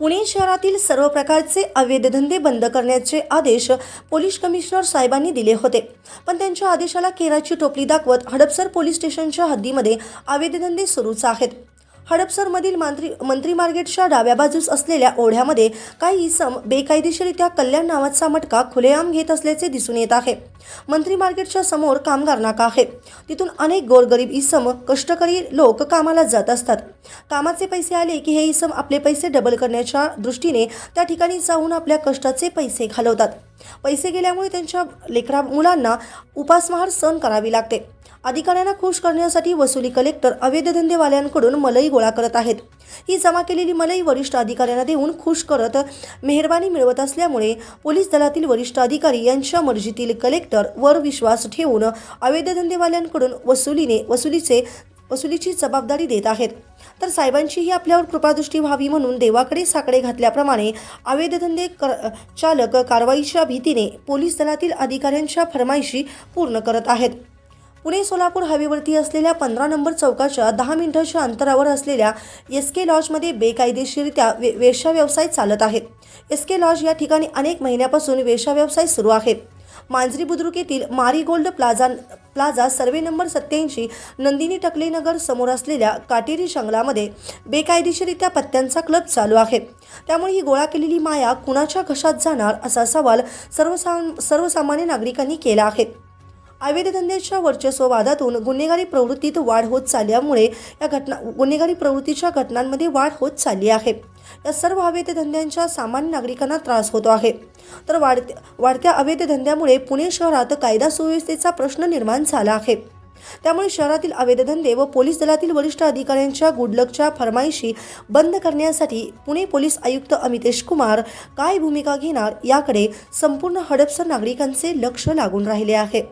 पुणे शहरातील सर्व प्रकारचे अवैध धंदे बंद करण्याचे आदेश पोलीस कमिशनर साहेबांनी दिले होते. पण त्यांच्या आदेशाला केराची टोपली दाखवत हडपसर पोलीस स्टेशनच्या हद्दीमध्ये अवैध धंदे सुरूच आहेत. हडपसरमधील मंत्री मंत्री मार्केटच्या डाव्या बाजूस असलेल्या ओढ्यामध्ये काही इसम बेकायदेशीरित्या कल्याण नावाचा मटका खुलेआम घेत असल्याचे दिसून येत आहे. मंत्री मार्केटच्या समोर कामगार नाका आहे. तिथून अनेक गोरगरीब इसम कष्टकरी लोक कामाला जात असतात. कामाचे पैसे आले की हे इसम आपले पैसे डबल करण्याच्या दृष्टीने त्या ठिकाणी जाऊन आपल्या कष्टाचे पैसे घालवतात. पैसे गेल्यामुळे त्यांच्या लेकरा मुलांना उपासमार सहन करावी लागते. अधिकाऱ्यांना खुश करण्यासाठी वसुली कलेक्टर अवैध धंदेवाल्यांकडून मलई गोळा करत आहेत. ही जमा केलेली मलई वरिष्ठ अधिकाऱ्यांना देऊन खुश करत मेहरबानी मिळवत असल्यामुळे पोलीस दलातील वरिष्ठ अधिकारी यांच्या मर्जीतील कलेक्टर वर विश्वास ठेवून अवैध धंदेवाल्यांकडून वसुलीने वसुलीचे वसुलीची जबाबदारी देत आहेत. तर साहेबांचीही आपल्यावर कृपादृष्टी व्हावी म्हणून देवाकडे साकडे घातल्याप्रमाणे आवेदधंदे कर चालक कारवाईच्या भीतीने पोलीस दलातील अधिकाऱ्यांच्या फरमाईशी पूर्ण करत आहेत. पुणे सोलापूर हायवेवरती असलेल्या पंधरा नंबर चौकाच्या दहा मिनिटाच्या अंतरावर असलेल्या एस के लॉजमध्ये बेकायदेशीरित्या वे वेश्या व्यवसाय चालत आहे. एस के लॉज या ठिकाणी अनेक महिन्यापासून वेश्या व्यवसाय सुरू आहे. मांजरी बुद्रुक येथील marigold plaza plaza survey number सत्याऐंशी नंदिनी टकलेनगर समोर असलेल्या काटेरी जंगलामध्ये बेकायदेशीरित्या पत्त्यांचा क्लब चालू आहे. त्यामुळे ही गोळा केलेली माया कुणाच्या घशात जाणार असा सवाल सर्वसाम सर्वसामान्य नागरिकांनी केला आहे. अवैध धंद्याच्या वर्चस्ववादातून गुन्हेगारी प्रवृत्तीत वाढ होत चालल्यामुळे या घटना गुन्हेगारी प्रवृत्तीच्या घटनांमध्ये वाढ होत चालली आहे. या सर्व अवैध धंद्यांच्या सामान्य नागरिकांना त्रास होतो आहे. तर वाढत्या वाढत्या अवैध धंद्यामुळे पुणे शहरात कायदा सुव्यवस्थेचा प्रश्न निर्माण झाला आहे. त्यामुळे शहरातील अवैध धंदे व पोलीस दलातील वरिष्ठ अधिकाऱ्यांच्या गुडलकच्या फरमाईशी बंद करण्यासाठी पुणे पोलीस आयुक्त अमितेश कुमार काय भूमिका घेणार याकडे संपूर्ण हडपसर नागरिकांचे लक्ष लागून राहिले आहे.